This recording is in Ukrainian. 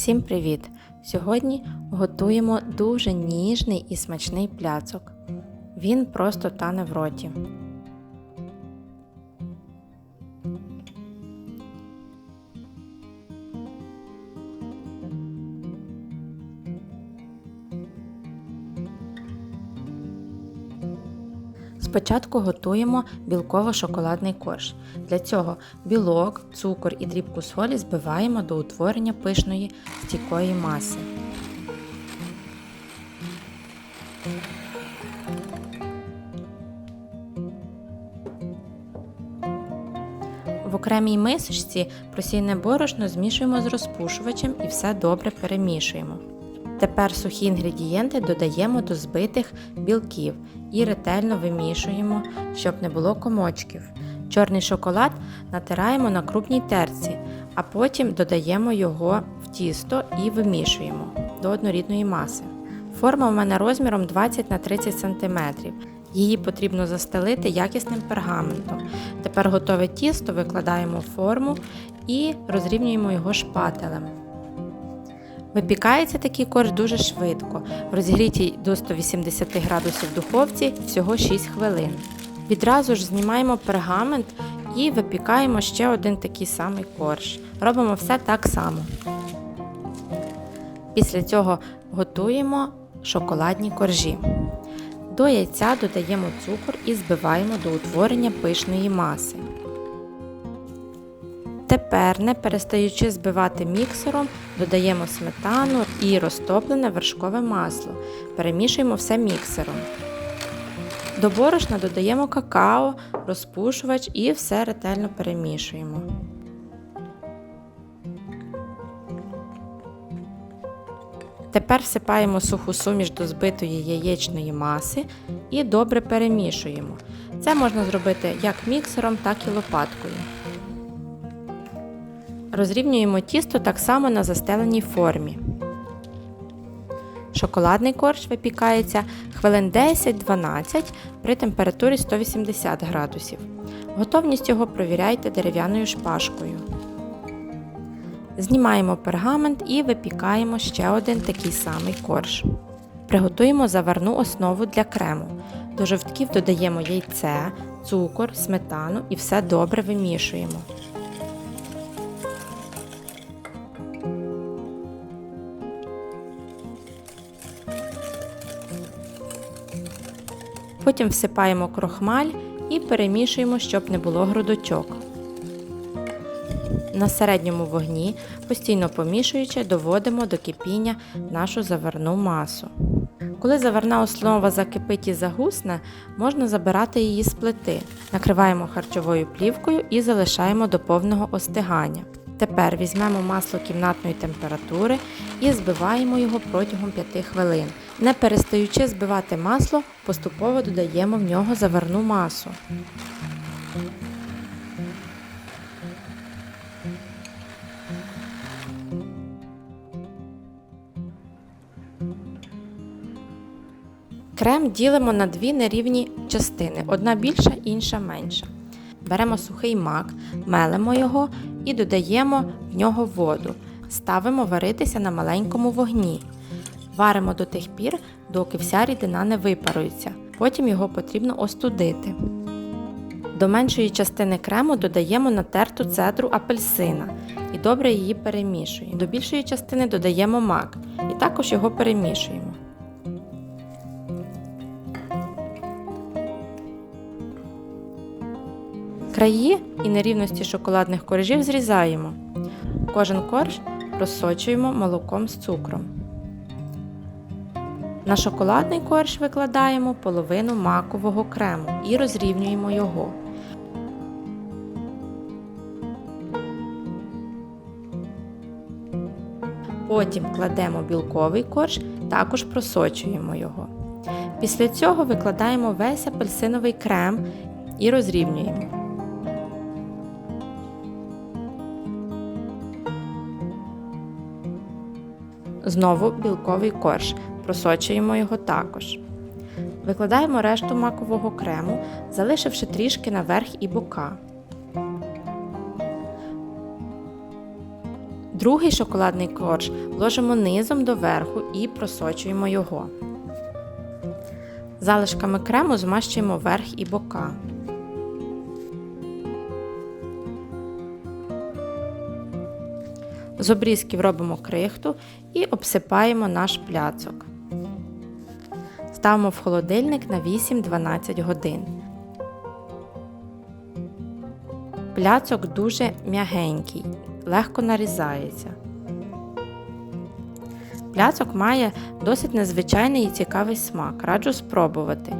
Всім привіт! Сьогодні готуємо дуже ніжний і смачний пляцок. Він просто тане в роті. Спочатку готуємо білково-шоколадний корж. Для цього білок, цукор і дрібку солі збиваємо до утворення пишної стійкої маси. В окремій мисочці просійне борошно змішуємо з розпушувачем і все добре перемішуємо. Тепер сухі інгредієнти додаємо до збитих білків і ретельно вимішуємо, щоб не було комочків. Чорний шоколад натираємо на крупній терці, а потім додаємо його в тісто і вимішуємо до однорідної маси. Форма в мене розміром 20 на 30 см. Її потрібно застелити якісним пергаментом. Тепер готове тісто викладаємо в форму і розрівнюємо його шпателем. Випікається такий корж дуже швидко, в розігрітій до 180 градусів духовці всього 6 хвилин. Відразу ж знімаємо пергамент і випікаємо ще один такий самий корж. Робимо все так само. Після цього готуємо шоколадні коржі. До яйця додаємо цукор і збиваємо до утворення пишної маси. Тепер, не перестаючи збивати міксером, додаємо сметану і розтоплене вершкове масло. Перемішуємо все міксером. До борошна додаємо какао, розпушувач і все ретельно перемішуємо. Тепер всипаємо суху суміш до збитої яєчної маси і добре перемішуємо. Це можна зробити як міксером, так і лопаткою. Розрівнюємо тісто так само на застеленій формі. Шоколадний корж випікається хвилин 10-12 при температурі 180 градусів. Готовність його провіряйте дерев'яною шпажкою. Знімаємо пергамент і випікаємо ще один такий самий корж. Приготуємо заварну основу для крему. До жовтків додаємо яйце, цукор, сметану і все добре вимішуємо. Потім всипаємо крохмаль і перемішуємо, щоб не було грудочок. На середньому вогні, постійно помішуючи, доводимо до кипіння нашу заварну масу. Коли заварна основа закипить і загусне, можна забирати її з плити. Накриваємо харчовою плівкою і залишаємо до повного остигання. Тепер візьмемо масло кімнатної температури і збиваємо його протягом 5 хвилин. Не перестаючи збивати масло, поступово додаємо в нього заварну масу. Крем ділимо на дві нерівні частини, одна більша, інша менша. Беремо сухий мак, мелимо його і додаємо в нього воду. Ставимо варитися на маленькому вогні. Варимо до тих пір, доки вся рідина не випарується. Потім його потрібно остудити. До меншої частини крему додаємо натерту цедру апельсина і добре її перемішуємо. До більшої частини додаємо мак і також його перемішуємо. Краї і нерівності шоколадних коржів зрізаємо. Кожен корж розсочуємо молоком з цукром. На шоколадний корж викладаємо половину макового крему і розрівнюємо його. Потім кладемо білковий корж, також просочуємо його. Після цього викладаємо весь апельсиновий крем і розрівнюємо. Знову білковий корж, просочуємо його також. Викладаємо решту макового крему, залишивши трішки наверх і бока. Другий шоколадний корж ложимо низом до верху і просочуємо його. Залишками крему змащуємо верх і бока. З обрізків робимо крихту і обсипаємо наш пляцок. Ставимо в холодильник на 8-12 годин. Пляцок дуже м'ягенький, легко нарізається. Пляцок має досить незвичайний і цікавий смак. Раджу спробувати.